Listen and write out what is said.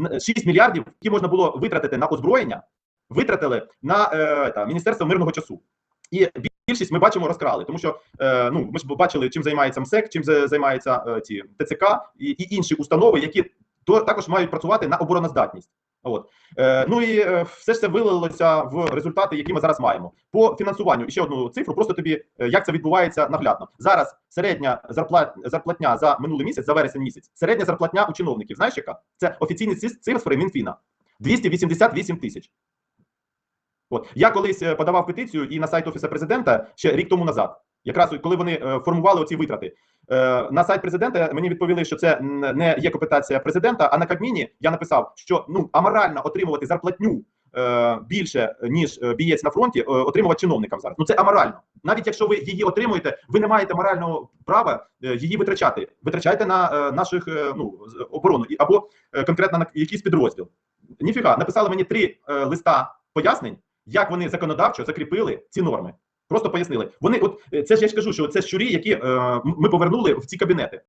н- 6 мільярдів, які можна було витратити на озброєння, витратили на е, та, Міністерство мирного часу. І більшість ми бачимо розкрали, тому що е, ну ми ж бачили, чим займається МСЕК, чим займається е, ці ТЦК і, і інші установи, які то також мають працювати на обороноздатність. От е, ну і е, все ж це вилилося в результати, які ми зараз маємо по фінансуванню. Ще одну цифру, просто тобі е, як це відбувається наглядно. Зараз середня зарплат, зарплатня за минулий місяць, за вересень місяць, середня зарплатня у чиновників. Знаєш, яка це офіційні ци- цифри Мінфіна 288 тисяч. От я колись подавав петицію і на сайт офісу президента ще рік тому назад, якраз коли вони е, формували оці витрати. Е, на сайт президента мені відповіли, що це не є компетенція президента. А на Кабміні я написав, що ну аморально отримувати зарплатню е, більше ніж бієць на фронті, отримувати чиновникам зараз. Ну це аморально. Навіть якщо ви її отримуєте, ви не маєте морального права її витрачати. Витрачайте на наших ну оборону або конкретно на якийсь підрозділ. Ніфіга, написали мені три листа пояснень, як вони законодавчо закріпили ці норми. Просто пояснили. Вони, от е, це ж я ж кажу, що це щурі, які е, ми повернули в ці кабінети.